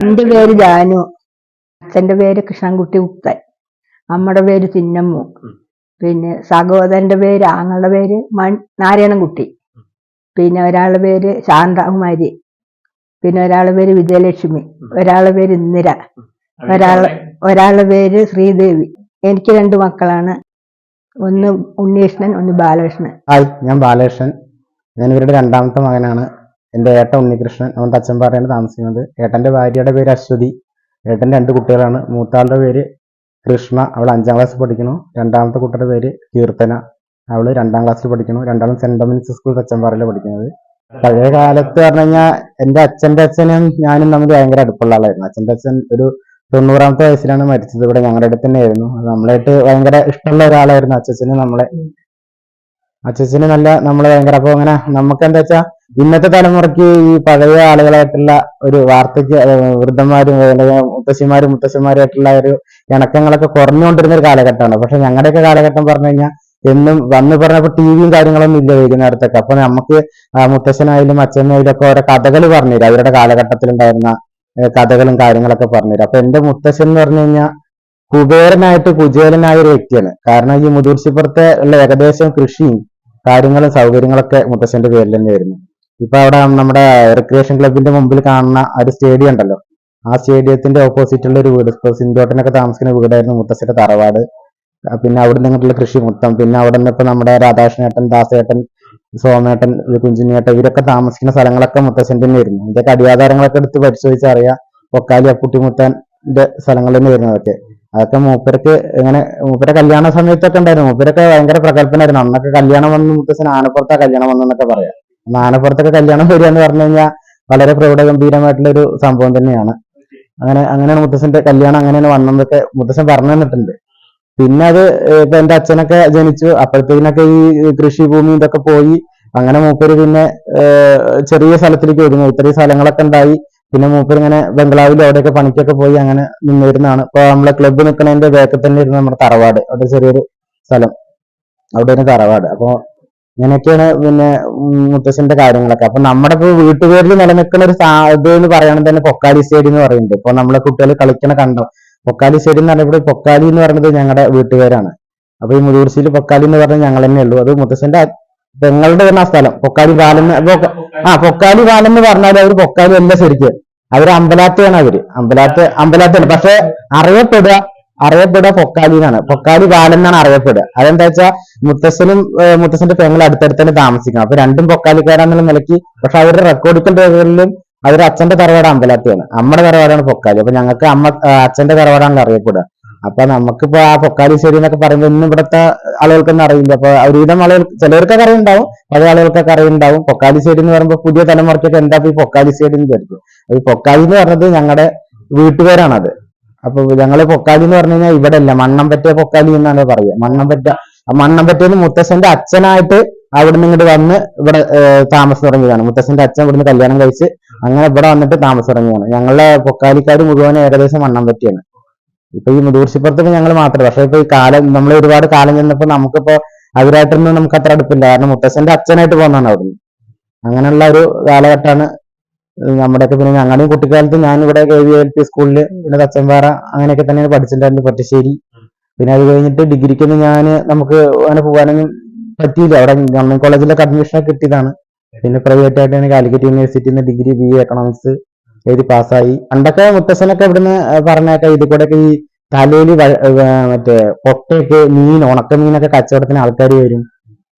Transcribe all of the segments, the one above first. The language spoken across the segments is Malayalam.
എന്റെ പേര് ജാനു അച്ഛന്റെ പേര് കൃഷ്ണൻകുട്ടി ഉത്തൻ അമ്മയുടെ പേര് ചിന്നമ്മു പിന്നെ സഹോദരന്റെ പേര് ആങ്ങളുടെ പേര് മൺ നാരായണൻകുട്ടി പിന്നെ ഒരാളുടെ പേര് ശാന്തകുമാരി പിന്നെ ഒരാളുടെ പേര് വിജയലക്ഷ്മി ഒരാളുടെ പേര് ഇന്ദിര ഒരാൾ ഒരാളുടെ പേര് ശ്രീദേവി. എനിക്ക് രണ്ട് മക്കളാണ്. ഒന്ന് ഉണ്ണികൃഷ്ണൻ ഒന്ന് ബാലകൃഷ്ണൻ. ഹായ് ഞാൻ ബാലകൃഷ്ണൻ. ഞാൻ ഇവരുടെ രണ്ടാമത്തെ മകനാണ്. എന്റെ ഏട്ടൻ ഉണ്ണികൃഷ്ണൻ അവൻ തച്ചമ്പാറയാണ് താമസിക്കുന്നത്. ഏട്ടന്റെ ഭാര്യയുടെ പേര് അശ്വതി. ഏട്ടൻ രണ്ട് കുട്ടികളാണ്. മൂത്താളുടെ പേര് കൃഷ്ണ അവൾ അഞ്ചാം ക്ലാസ്സിൽ പഠിക്കുന്നു. രണ്ടാമത്തെ കുട്ടിയുടെ പേര് കീർത്തന അവൾ രണ്ടാം ക്ലാസ്സിൽ പഠിക്കുന്നു. രണ്ടാളും സെന്റ് ഡൊമിനിക്സ് സ്കൂൾ തച്ചമ്പാറയിൽ പഠിക്കുന്നത്. പഴയ കാലത്ത് പറഞ്ഞു കഴിഞ്ഞാൽ എന്റെ അച്ഛന്റെ അച്ഛനും ഞാനും തമ്മിൽ ഭയങ്കര അടുപ്പുള്ള ആളായിരുന്നു. അച്ഛന്റെ അച്ഛൻ ഒരു തൊണ്ണൂറാമത്തെ വയസ്സിലാണ് മരിച്ചത്. ഇവിടെ ഞങ്ങളുടെ അടുത്ത് തന്നെയായിരുന്നു. നമ്മളായിട്ട് ഭയങ്കര ഇഷ്ടമുള്ള ഒരാളായിരുന്നു അച്ഛന് നമ്മളെ. അച്ഛന് നല്ല നമ്മൾ ഭയങ്കര അപ്പൊ അങ്ങനെ നമുക്ക് എന്താ വെച്ചാ ഇന്നത്തെ തലമുറയ്ക്ക് ഈ പഴയ ആളുകളായിട്ടുള്ള ഒരു വാർദ്ധക്യ വൃദ്ധന്മാരും മുത്തശ്ശിമാരും മുത്തശ്ശന്മാരുമായിട്ടുള്ള ഒരു ഇണക്കങ്ങളൊക്കെ കുറഞ്ഞുകൊണ്ടിരുന്ന ഒരു കാലഘട്ടമാണ്. പക്ഷെ ഞങ്ങളുടെയൊക്കെ കാലഘട്ടം പറഞ്ഞു കഴിഞ്ഞാൽ എന്നും വന്നു പറഞ്ഞപ്പോ ടി വിയും കാര്യങ്ങളൊന്നും ഇല്ല വൈകുന്നേരത്തൊക്കെ. അപ്പൊ നമുക്ക് മുത്തശ്ശനായാലും അച്ഛനായാലും ഒക്കെ ഓരോ കഥകൾ പറഞ്ഞുതരും അവരുടെ കാലഘട്ടത്തിലുണ്ടായിരുന്ന കഥകളും കാര്യങ്ങളൊക്കെ പറഞ്ഞുതരും അപ്പൊ എന്റെ മുത്തശ്ശൻ എന്ന് പറഞ്ഞു കഴിഞ്ഞാൽ കുബേരനായിട്ട് കുചേലനായ ഒരു വ്യക്തിയാണ്. കാരണം ഈ മുതിർച്ചിപ്പുറത്തെ ഉള്ള ഏകദേശം കൃഷിയും കാര്യങ്ങളും സൗകര്യങ്ങളൊക്കെ മുത്തശ്ശന്റെ പേരിൽ തന്നെ വരുന്നു. ഇപ്പൊ അവിടെ നമ്മുടെ റിക്രിയേഷൻ ക്ലബിന്റെ മുമ്പിൽ കാണുന്ന ഒരു സ്റ്റേഡിയം ഉണ്ടല്ലോ. ആ സ്റ്റേഡിയത്തിന്റെ ഓപ്പോസിറ്റുള്ള ഒരു വീട് ഇപ്പൊ സിന്ധോട്ടനൊക്കെ താമസിക്കുന്ന വീടായിരുന്നു മുത്തശ്ശന്റെ തറവാട്. പിന്നെ അവിടെ നിന്നിട്ടുള്ള കൃഷി മൊത്തം പിന്നെ അവിടെ നിന്ന് ഇപ്പൊ നമ്മുടെ രാധാകൃഷ്ണേട്ടൻ ദാസേട്ടൻ സോമേട്ടൻ കുഞ്ചുണ്ണിയേട്ടൻ ഇവരൊക്കെ താമസിക്കുന്ന സ്ഥലങ്ങളൊക്കെ മുത്തശ്ശന്റെ വരുന്നു. ഇതൊക്കെ അടിയാധാരങ്ങളൊക്കെ എടുത്ത് പരിശോധിച്ചറിയാം. പൊക്കാലി അപ്പുട്ടിമുത്താന്റെ സ്ഥലങ്ങൾ തന്നെ അതൊക്കെ അതൊക്കെ മൂപ്പരക്ക് ഇങ്ങനെ മൂപ്പരെ കല്യാണ സമയത്തൊക്കെ ഉണ്ടായിരുന്നു. മൂപ്പരൊക്കെ ഭയങ്കര പ്രകല്പനായിരുന്നു അന്നൊക്കെ കല്യാണം വന്ന് മുത്തച്ഛൻ ആനപ്പുറത്താ കല്യാണം വന്നെന്നൊക്കെ പറയാം. ആനപ്പുറത്തൊക്കെ കല്യാണം വരിക എന്ന് പറഞ്ഞു കഴിഞ്ഞാൽ വളരെ പ്രൗഢഗംഭീരമായിട്ടുള്ള ഒരു സംഭവം തന്നെയാണ്. അങ്ങനെ അങ്ങനെയാണ് മുത്തച്ഛന്റെ കല്യാണം അങ്ങനെയാണ് വന്നതൊക്കെ മുത്തച്ഛൻ പറഞ്ഞു തന്നിട്ടുണ്ട്. പിന്നെ അത് ഇപ്പൊ എന്റെ അച്ഛനൊക്കെ ജനിച്ചു. അപ്പോഴത്തേക്കിനൊക്കെ ഈ കൃഷി ഭൂമി ഇതൊക്കെ പോയി. അങ്ങനെ മൂപ്പര് പിന്നെ ചെറിയ സ്ഥലത്തിലേക്ക് ഒതുങ്ങി. ഇത്രയും സ്ഥലങ്ങളൊക്കെ ഉണ്ടായി. പിന്നെ മൂപ്പർ ഇങ്ങനെ ബംഗ്ലാവിൽ അവിടെയൊക്കെ പണിക്കൊക്കെ പോയി അങ്ങനെ നിന്നിരുന്നതാണ് ഇപ്പൊ നമ്മളെ ക്ലബ്ബ് നിൽക്കുന്നതിന്റെ ബാക്കിൽ തന്നെ ഇരുന്ന് നമ്മുടെ തറവാട്. അവിടെ ചെറിയൊരു സ്ഥലം. അവിടെയാണ് തറവാട്. അപ്പൊ ഇങ്ങനെയൊക്കെയാണ് പിന്നെ മുത്തശ്ശന്റെ കാര്യങ്ങളൊക്കെ. അപ്പൊ നമ്മുടെ ഇപ്പൊ വീട്ടുപേരിൽ നിലനിൽക്കുന്ന ഒരു ഇത് എന്ന് പറയുന്നത് തന്നെ പൊക്കാലി സ്റ്റേഡിയം എന്ന് പറയുന്നുണ്ട്. ഇപ്പൊ നമ്മളെ കുട്ടികൾ കളിക്കണ കണ്ടോ? പൊക്കാലി സ്റ്റേഡിയം എന്ന് പറയുമ്പോൾ പൊക്കാലി എന്ന് പറയുന്നത് ഞങ്ങളുടെ വീട്ടുപേരാണ്. അപ്പൊ ഈ മുതിർച്ചയിൽ പൊക്കാലി എന്ന് പറഞ്ഞാൽ ഞങ്ങൾ തന്നെ ഉള്ളൂ. അത് മുത്തശ്ശന്റെ പെങ്ങളുടെ തന്നെ സ്ഥലം? പൊക്കാലി പാലം ആ പൊക്കാലി പാലം എന്ന് പറഞ്ഞാൽ അവർ പൊക്കാലി അല്ല ശരിക്ക്. അവർ അമ്പലാത്തയാണ് അവർ. അമ്പലാത്ത് അമ്പലാത്താണ് പക്ഷെ അറിയപ്പെടുക അറിയപ്പെടുക പൊക്കാലി എന്നാണ്. പൊക്കാലി പാലം എന്നാണ് അറിയപ്പെടുക. അതെന്താ വെച്ചാൽ മുത്തശ്ശനും മുത്തശ്ശന്റെ പെങ്ങൾ അടുത്തടുത്തന്നെ താമസിക്കണം. അപ്പൊ രണ്ടും പൊക്കാലിക്കാരാന്നുള്ള നിലയ്ക്ക് പക്ഷെ അവരുടെ റെക്കോർഡിക്കൽ രേഖകളിലും അവരുടെ അച്ഛന്റെ തറവാട് അമ്പലത്തിയാണ് അമ്മയുടെ തറവാടാണ് പൊക്കാലി അപ്പൊ ഞങ്ങൾക്ക് അമ്മ അച്ഛന്റെ തറവാടാണല്ലോ അറിയപ്പെടുക. അപ്പൊ നമുക്കിപ്പോ ആ പൊക്കാലി ശരി എന്നൊക്കെ പറയുമ്പോൾ ഇന്നും ഇവിടുത്തെ ആളുകൾക്കൊന്നും അറിയില്ല. അപ്പൊ ഒരുവിധം ആളുകൾ ചിലവർക്കൊക്കെ അറിയുണ്ടാവും പല ആളുകൾക്കൊക്കെ അറിയുണ്ടാവും. പൊക്കാലി ശരി എന്ന് പറയുമ്പോൾ പുതിയ തലമുറയ്ക്കൊക്കെ എന്താ ഈ പൊക്കാലി ശരി എന്ന് വിചാരിക്കും ഈ പൊക്കാലി എന്ന് പറഞ്ഞത് ഞങ്ങളുടെ വീട്ടുപേരാണത്. അപ്പൊ ഞങ്ങൾ പൊക്കാലി എന്ന് പറഞ്ഞു കഴിഞ്ഞാൽ ഇവിടെ അല്ല മണ്ണം പറ്റിയ പൊക്കാലി എന്നാണ് പറയുക. മണ്ണം പറ്റ മണ്ണം പറ്റിയെന്ന് മുത്തശ്ശന്റെ അച്ഛനായിട്ട് അവിടെ നിന്ന് ഇങ്ങോട്ട് വന്ന് ഇവിടെ താമസം തുടങ്ങിയതാണ്. മുത്തശ്ശന്റെ അച്ഛൻ ഇവിടുന്ന് കല്യാണം കഴിച്ച് അങ്ങനെ ഇവിടെ വന്നിട്ട് താമസം തുടങ്ങിയതാണ്. ഞങ്ങളുടെ പൊക്കാലിക്കാർ മുഴുവൻ ഏകദേശം മണ്ണം പറ്റിയാണ്. ഇപ്പൊ ഈ മുതൂർശിപ്പുറത്ത് ഞങ്ങൾ മാത്രമേ പക്ഷെ ഇപ്പൊ ഈ കാലം നമ്മൾ ഒരുപാട് കാലം ചെന്നപ്പോ നമുക്കിപ്പോ അവരായിട്ടൊന്നും നമുക്ക് അത്ര അടുപ്പില്ല. കാരണം മുത്തശ്ശന്റെ അച്ഛനായിട്ട് പോകുന്നതാണ് അവിടുന്ന് അങ്ങനെയുള്ള ഒരു കാലഘട്ടമാണ് നമ്മുടെയൊക്കെ പിന്നെ ഞങ്ങളുടെയും കുട്ടിക്കാലത്ത് ഞാൻ ഇവിടെ കെ വി എൽ പി സ്കൂളിൽ പിന്നെ തച്ചമ്പാറ അങ്ങനെയൊക്കെ തന്നെയാണ് പഠിച്ചിട്ടുണ്ടായിരുന്നു പട്ടിശ്ശേരി. പിന്നെ അത് കഴിഞ്ഞിട്ട് ഡിഗ്രിക്കൊന്നും ഞാൻ നമുക്ക് അങ്ങനെ പോകാനൊന്നും പറ്റിയില്ല. അവിടെ ഗവൺമെന്റ് കോളേജിലൊക്കെ അഡ്മിഷൻ കിട്ടിയതാണ്. പിന്നെ പ്രൈവറ്റ് ആയിട്ടാണ് കാലിക്കറ്റ് യൂണിവേഴ്സിറ്റിയിൽ ഡിഗ്രി ബി എ എക്കണോമിക്സ് എഴുതി പാസ്സായി. പണ്ടൊക്കെ മുത്തശ്ശനൊക്കെ ഇവിടുന്ന് പറഞ്ഞേക്ക ഇത് കൂടെ ഈ തലയിൽ മറ്റേ പൊട്ടയൊക്കെ മീൻ ഉണക്ക മീനൊക്കെ കച്ചവടത്തിന് ആൾക്കാർ വരും.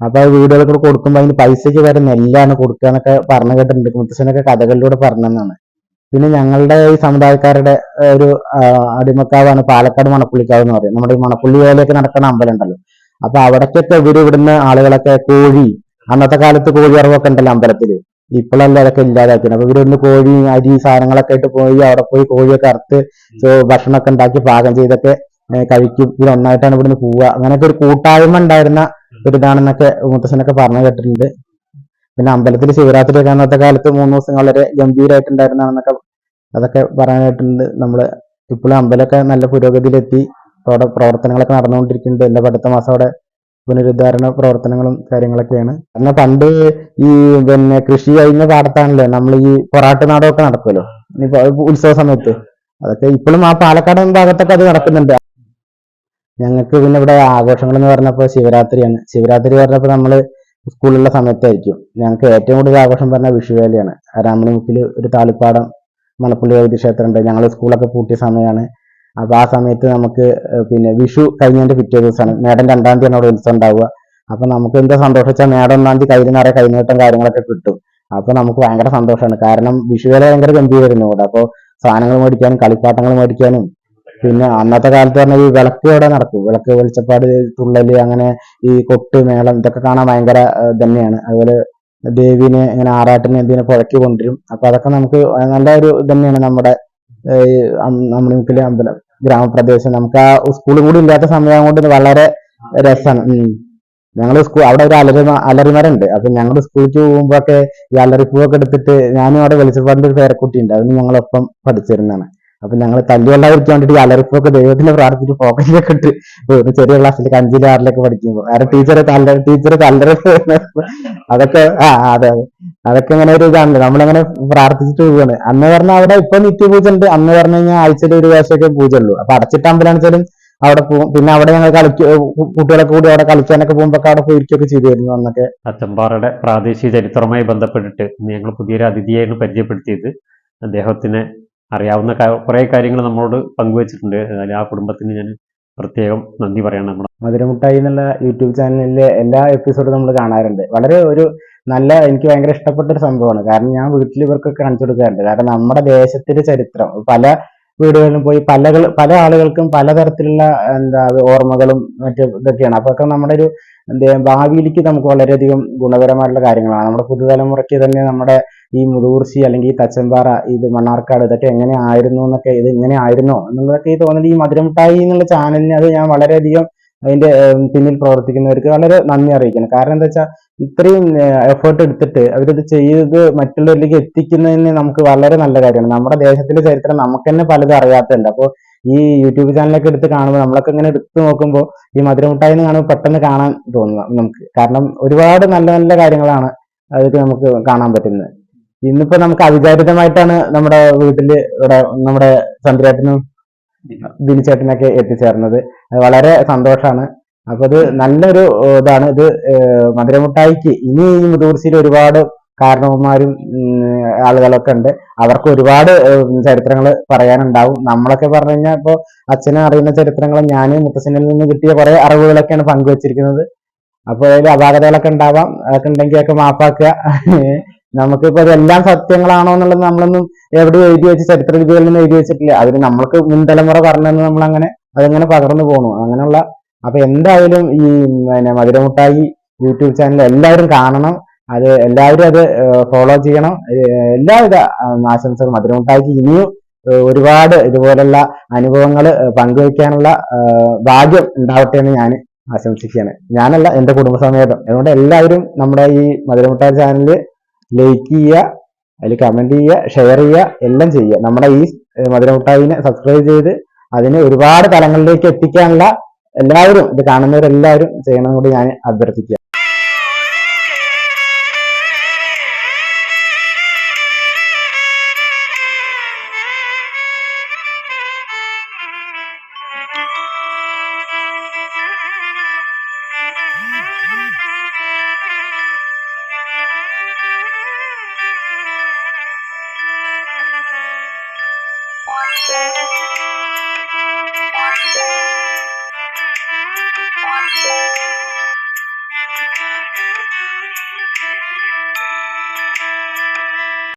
അപ്പൊ വീടുകൾക്ക് കൊടുക്കുമ്പോ അതിന് പൈസക്ക് വരെ നെല്ലാണ് കൊടുക്കുക എന്നൊക്കെ പറഞ്ഞു കേട്ടിട്ടുണ്ട്. മുത്തശ്ശനൊക്കെ കഥകളിലൂടെ പറഞ്ഞതാണ്. പിന്നെ ഞങ്ങളുടെ ഈ സമുദായക്കാരുടെ ഒരു അടിമക്കാവാണ് പാലക്കാട് മണപ്പുള്ളിക്കാവ് എന്ന് പറയും. നമ്മുടെ ഈ മണപ്പുള്ളി വേലയൊക്കെ നടക്കുന്ന അമ്പലം ഉണ്ടല്ലോ. അപ്പൊ അവിടേക്കൊക്കെ ഇവർ ഇവിടുന്ന് ആളുകളൊക്കെ കോഴി അന്നത്തെ കാലത്ത് കോഴി അറിവൊക്കെ ഉണ്ടല്ലോ അമ്പലത്തിൽ. ഇപ്പോഴല്ല അതൊക്കെ ഇല്ലാതാക്കുന്നത് അപ്പൊ ഇവരൊന്ന് കോഴി അരി സാധനങ്ങളൊക്കെ ആയിട്ട് പോയി അവിടെ പോയി കോഴിയൊക്കെ അറുത്ത് ഭക്ഷണമൊക്കെ ഉണ്ടാക്കി പാകം ചെയ്തൊക്കെ കഴിക്കും. ഇവർ ഒന്നായിട്ടാണ് ഇവിടുന്ന് പോവുക. അങ്ങനെയൊക്കെ ഒരു കൂട്ടായ്മ ഉണ്ടായിരുന്ന ഒരു ഇതാണെന്നൊക്കെ മുത്തശ്ശനൊക്കെ പറഞ്ഞു കേട്ടിട്ടുണ്ട്. പിന്നെ അമ്പലത്തിൽ ശിവരാത്രി ഒക്കെ അന്നത്തെ കാലത്ത് മൂന്ന് ദിവസം വളരെ ഗംഭീരമായിട്ടുണ്ടായിരുന്നാണെന്നൊക്കെ അതൊക്കെ പറയാനായിട്ടുണ്ട് നമ്മൾ ഇപ്പോഴും അമ്പലമൊക്കെ നല്ല പുരോഗതിയിലെത്തി. അവിടെ പ്രവർത്തനങ്ങളൊക്കെ നടന്നുകൊണ്ടിരിക്കുന്നുണ്ട്. എന്റെ അടുത്ത മാസം അവിടെ പുനരുദ്ധാരണ പ്രവർത്തനങ്ങളും കാര്യങ്ങളൊക്കെയാണ്. കാരണം പണ്ട് ഈ പിന്നെ കൃഷി കഴിഞ്ഞ പാടത്താണല്ലോ നമ്മൾ ഈ പൊറാട്ട് നാടകമൊക്കെ നടക്കുമല്ലോ ഉത്സവ സമയത്ത്. അതൊക്കെ ഇപ്പോഴും ആ പാലക്കാട് ഭാഗത്തൊക്കെ അത് നടക്കുന്നുണ്ട്. ഞങ്ങൾക്ക് പിന്നെ ഇവിടെ ആഘോഷങ്ങൾ എന്ന് പറഞ്ഞപ്പോൾ ശിവരാത്രിയാണ്. ശിവരാത്രി പറഞ്ഞപ്പോൾ നമ്മൾ സ്കൂളിലുള്ള സമയത്തായിരിക്കും. ഞങ്ങൾക്ക് ഏറ്റവും കൂടുതൽ ആഘോഷം പറഞ്ഞാൽ വിഷുവേലയാണ്. രാമണിമുക്കിൽ ഒരു താളിപ്പാടം മണപ്പുള്ളി ക്ഷേത്രമുണ്ട് ഞങ്ങൾ സ്കൂളൊക്കെ പൂട്ടിയ സമയമാണ് അപ്പൊ ആ സമയത്ത് നമുക്ക് പിന്നെ വിഷു കഴിഞ്ഞതിന്റെ പിറ്റേ ദിവസമാണ്. മേടം രണ്ടാം തീയതിയാണ് അവിടെ ഉത്സവം ഉണ്ടാവുക. അപ്പൊ നമുക്ക് എന്താ സന്തോഷം വെച്ചാൽ മേടം ഒന്നാം തീയതി കയ്യിൽ നിറയെ കൈനീട്ടം കാര്യങ്ങളൊക്കെ കിട്ടും. അപ്പൊ നമുക്ക് ഭയങ്കര സന്തോഷമാണ് കാരണം വിഷുവേല ഭയങ്കര ഗംഭീരമായിരുന്നു ഇവിടെ. അപ്പോൾ സാധനങ്ങൾ മേടിക്കാനും കളിപ്പാട്ടങ്ങൾ മേടിക്കാനും പിന്നെ അന്നത്തെ കാലത്ത് പറഞ്ഞാൽ ഈ വിളക്ക് ഇവിടെ നടക്കും. വിളക്ക് വെളിച്ചപ്പാട് തുള്ളൽ അങ്ങനെ ഈ കൊട്ട് മേളം ഇതൊക്കെ കാണാൻ ഭയങ്കര തന്നെയാണ് അതുപോലെ ദേവീനെ ഇങ്ങനെ ആറാട്ടിനെ എന്തിനെ പുഴക്കി കൊണ്ടുവരും. അപ്പൊ അതൊക്കെ നമുക്ക് നല്ല ഒരു തന്നെയാണ് നമ്മുടെ ഏഹ് ഈ അം- നമ്മുടെ മുക്കിലെ അമ്പലം ഗ്രാമപ്രദേശം. നമുക്ക് ആ സ്കൂൾ കൂടി ഇല്ലാത്ത സമയം കൊണ്ട് വളരെ രസമാണ് ഞങ്ങൾ സ്കൂൾ അവിടെ ഒരു അലറി അലറിമരുണ്ട്. അപ്പൊ ഞങ്ങൾ സ്കൂളിലേക്ക് പോകുമ്പോഴൊക്കെ ഈ അലറിപ്പൂവൊക്കെ എടുത്തിട്ട് ഞാനും അവിടെ വെളിച്ചപ്പാടിന്റെ ഒരു പേരക്കുട്ടി ഉണ്ട് അതിന് ഞങ്ങളൊപ്പം പഠിച്ചിരുന്നതാണ്. അപ്പൊ ഞങ്ങൾ തല്ലുകൊള്ളാതിരിക്കാൻ വേണ്ടിട്ട് ഈ അലറിപ്പൂവൊക്കെ ദൈവത്തിനെ പ്രാർത്ഥിച്ച് പോക്കറ്റിലൊക്കെ ഇട്ട് ചെറിയ ക്ലാസ്സിൽ അഞ്ചിലും ആറിലൊക്കെ പഠിക്കുമ്പോൾ കാരണം ടീച്ചറെ തല്ല ടീച്ചറെ തല്ലറ അതൊക്കെ ആ അതെ അതെ. അതൊക്കെ ഇങ്ങനെ ഒരു ഇതാണ്. നമ്മളങ്ങനെ പ്രാർത്ഥിച്ചിട്ട് പോവാണ്. അന്ന് പറഞ്ഞാൽ അവിടെ ഇപ്പൊ നിത്യപൂജ ഉണ്ട്. അന്ന് പറഞ്ഞു കഴിഞ്ഞാൽ ആഴ്ചയിൽ ഒരു പ്രാവശ്യമൊക്കെ പൂജ ഉള്ളൂ. അപ്പൊ അടച്ചിട്ട് അമ്പലാണെച്ചാലും അവിടെ പോകും. പിന്നെ അവിടെ ഞങ്ങൾ കളിക്ക കുട്ടികളൊക്കെ കൂടി അവിടെ കളിക്കാനൊക്കെ പോകുമ്പോ അവിടെ പോയിരിക്കൊക്കെ ചെയ്തിരുന്നു അന്നൊക്കെ. അച്ചമ്പാറയുടെ പ്രാദേശിക ചരിത്രവുമായി ബന്ധപ്പെട്ടിട്ട് ഞങ്ങൾ പുതിയൊരു അതിഥിയായിരുന്നു പരിചയപ്പെടുത്തിയത്. അദ്ദേഹത്തിന് അറിയാവുന്ന കുറേ കാര്യങ്ങൾ നമ്മളോട് പങ്കുവച്ചിട്ടുണ്ട്. അതിൽ ആ കുടുംബത്തിന് ഞാൻ പ്രത്യേകം നന്ദി പറയണം നമ്മുടെ മധുരമുട്ടായി എന്നുള്ള യൂട്യൂബ് ചാനലിലെ എല്ലാ എപ്പിസോഡും നമ്മൾ കാണാറുണ്ട്. വളരെ ഒരു നല്ല എനിക്ക് ഭയങ്കര ഇഷ്ടപ്പെട്ട ഒരു സംഭവമാണ്. കാരണം ഞാൻ വീട്ടിൽ ഇവർക്കൊക്കെ കാണിച്ചു കൊടുക്കാറുണ്ട്. കാരണം നമ്മുടെ ദേശത്തിന്റെ ചരിത്രം പല വീടുകളിലും പോയി പല പല ആളുകൾക്കും പലതരത്തിലുള്ള എന്താ ഓർമ്മകളും മറ്റു ഇതൊക്കെയാണ്. അപ്പൊ ഒക്കെ നമ്മുടെ ഒരു ഭാവിയിലേക്ക് നമുക്ക് വളരെയധികം ഗുണപരമായിട്ടുള്ള കാര്യങ്ങളാണ്. നമ്മുടെ പുതുതലമുറയ്ക്ക് തന്നെ നമ്മുടെ ഈ മുതൂർച്ചി അല്ലെങ്കിൽ ഈ തച്ചമ്പാറ ഇത് മണ്ണാർക്കാട് ഇതൊക്കെ എങ്ങനെ ആയിരുന്നു എന്നൊക്കെ ഇത് ഇങ്ങനെ ആയിരുന്നോ എന്നുള്ളതൊക്കെ ഈ തോന്നൽ ഈ മധുരമിട്ടായി എന്നുള്ള ചാനലിന് അത് ഞാൻ വളരെയധികം അതിന്റെ പിന്നിൽ പ്രവർത്തിക്കുന്നവർക്ക് വളരെ നന്ദി അറിയിക്കണം കാരണം എന്താ വെച്ചാൽ ഇത്രയും എഫേർട്ട് എടുത്തിട്ട് അവരിത് ചെയ്ത് മറ്റുള്ളവരിലേക്ക് എത്തിക്കുന്നതിന് നമുക്ക് വളരെ നല്ല കാര്യമാണ്. നമ്മുടെ ദേശത്തിന്റെ ചരിത്രം നമുക്ക് തന്നെ പലതും അറിയാത്തുണ്ട് അപ്പോൾ ഈ യൂട്യൂബ് ചാനലൊക്കെ എടുത്ത് കാണുമ്പോൾ നമ്മളൊക്കെ ഇങ്ങനെ എടുത്ത് നോക്കുമ്പോൾ ഈ മധുരമുട്ടായി എന്ന് കാണുമ്പോൾ പെട്ടെന്ന് കാണാൻ തോന്നുക നമുക്ക്. കാരണം ഒരുപാട് നല്ല നല്ല കാര്യങ്ങളാണ് അതൊക്കെ നമുക്ക് കാണാൻ പറ്റുന്നത്. ഇന്നിപ്പോ നമുക്ക് അവിചാരിതമായിട്ടാണ് നമ്മുടെ വീട്ടിൽ ഇവിടെ നമ്മുടെ ചന്ദ്രേട്ടനും ബിനിച്ചേട്ടനൊക്കെ എത്തിച്ചേർന്നത്. വളരെ സന്തോഷാണ്. അപ്പൊ ഇത് നല്ലൊരു ഇതാണ്. ഇത് മധുരമുട്ടായിക്ക് ഇനി ഈ മുതൂർച്ചയിൽ ഒരുപാട് കാരണവന്മാരും ആളുകളൊക്കെ ഉണ്ട്. അവർക്ക് ഒരുപാട് ചരിത്രങ്ങൾ പറയാനുണ്ടാവും. നമ്മളൊക്കെ പറഞ്ഞു കഴിഞ്ഞാൽ ഇപ്പൊ അച്ഛനെ അറിയുന്ന ചരിത്രങ്ങൾ ഞാൻ മുത്തച്ഛനിൽ നിന്ന് കിട്ടിയ കുറെ അറിവുകളൊക്കെയാണ് പങ്കുവച്ചിരിക്കുന്നത്. അപ്പോൾ അതായത് അപാകതകളൊക്കെ ഉണ്ടാവാം. അതൊക്കെ ഉണ്ടെങ്കിൽ ഒക്കെ മാപ്പാക്കുക. നമുക്കിപ്പോ അതെല്ലാം സത്യങ്ങളാണോ എന്നുള്ളത് നമ്മളൊന്നും എവിടെ എഴുതി വെച്ച് ചരിത്ര ലിപികളിലൊന്നും എഴുതി വെച്ചിട്ടില്ല. അതിന് നമ്മൾക്ക് മുൻതലമുറ പറഞ്ഞെന്ന് നമ്മൾ അങ്ങനെ അതങ്ങനെ പകർന്നു പോണു അങ്ങനെയുള്ള അപ്പൊ എന്തായാലും ഈ പിന്നെ മധുരമുട്ടായി യൂട്യൂബ് ചാനൽ എല്ലാവരും കാണണം. അത് എല്ലാവരും അത് ഫോളോ ചെയ്യണം. എല്ലാവിധ ആശംസകൾ മധുരമുട്ടായിക്ക് ഇനിയും ഒരുപാട് ഇതുപോലുള്ള അനുഭവങ്ങൾ പങ്കുവയ്ക്കാനുള്ള ഭാഗ്യം ഉണ്ടാവട്ടെ എന്ന് ഞാൻ ആശംസിക്കുകയാണ്. ഞാനല്ല എന്റെ കുടുംബസമേതം. അതുകൊണ്ട് എല്ലാവരും നമ്മുടെ ഈ മധുരമുട്ടായി ചാനൽ ലൈക്ക് ചെയ്യുക അതിൽ കമന്റ് ചെയ്യുക ഷെയർ ചെയ്യുക എല്ലാം ചെയ്യുക. നമ്മുടെ ഈ മധുരമുട്ടായിനെ സബ്സ്ക്രൈബ് ചെയ്ത് അതിനെ ഒരുപാട് തലങ്ങളിലേക്ക് എത്തിക്കാനുള്ള എല്ലാവരും ഇത് കാണുന്നവരെല്ലാവരും ചെയ്യണമെന്നുകൂടി ഞാൻ അഭ്യർത്ഥിക്കുക Thank you.